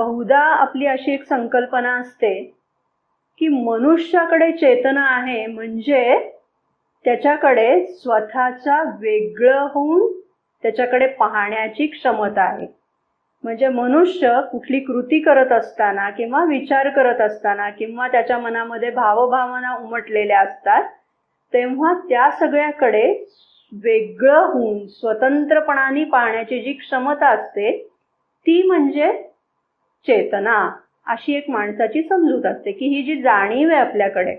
बहुधा आपली अशी एक संकल्पना असते की मनुष्याकडे चेतना आहे म्हणजे त्याच्याकडे स्वतःचा वेगळं होऊन त्याच्याकडे पाहण्याची क्षमता आहे. म्हणजे मनुष्य कुठली कृती करत असताना किंवा विचार करत असताना किंवा त्याच्या मनामध्ये भावभावना उमटलेल्या असतात तेव्हा त्या सगळ्याकडे वेगळं होऊन स्वतंत्रपणाने पाहण्याची जी क्षमता असते ती म्हणजे चेतना अशी एक माणसाची समजूत असते की ही जी जाणीव आहे आपल्याकडे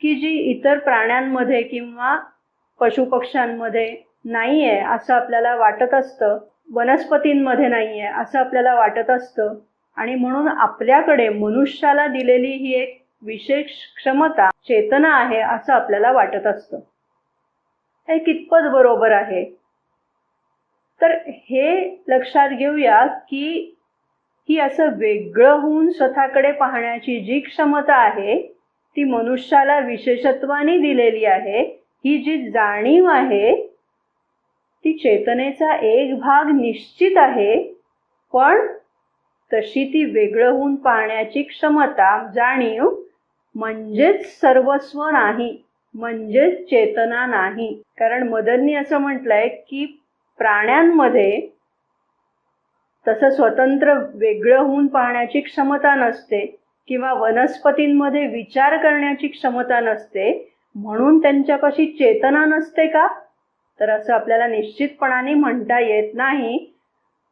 की जी इतर प्राण्यांमध्ये किंवा पशुपक्ष्यांमध्ये नाही आहे असं आपल्याला वाटत असतं वनस्पतींमध्ये नाही आहे असं आपल्याला वाटत असतं आणि म्हणून आपल्याकडे मनुष्याला दिलेली ही एक विशेष क्षमता चेतना आहे असं आपल्याला वाटत असतं. हे कितपत बरोबर आहे? तर हे लक्षात घेऊया की ही असं वेगळं होऊन स्वतःकडे पाहण्याची जी क्षमता आहे ती मनुष्याला विशेषत्वाने दिलेली आहे ही जी जाणीव आहे ती चेतनेचा एक भाग निश्चित आहे पण तशी ती वेगळं होऊन पाहण्याची क्षमता जाणीव म्हणजेच सर्वस्व नाही म्हणजेच चेतना नाही. कारण मदननी असं म्हटलंय की प्राण्यांमध्ये तसं स्वतंत्र वेगळं होऊन पाहण्याची क्षमता नसते किंवा वनस्पतींमध्ये विचार करण्याची क्षमता नसते म्हणून त्यांच्यापाशी चेतना नसते का? तर असं आपल्याला निश्चितपणाने म्हणता येत नाही.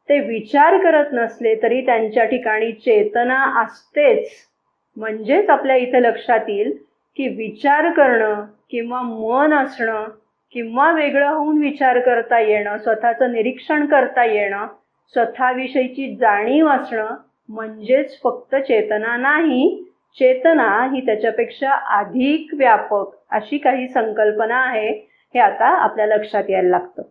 ते विचार करत नसले तरी त्यांच्या ठिकाणी चेतना असतेच. म्हणजेच आपल्या इथे लक्षात येईल की विचार करणं किंवा मन असणं किंवा वेगळं होऊन विचार करता येणं स्वतःचं निरीक्षण करता येणं स्वतःविषयीची जाणीव असणं म्हणजेच फक्त चेतना नाही. चेतना ही त्याच्यापेक्षा अधिक व्यापक अशी काही संकल्पना आहे हे आता आपल्या लक्षात यायला लागतं.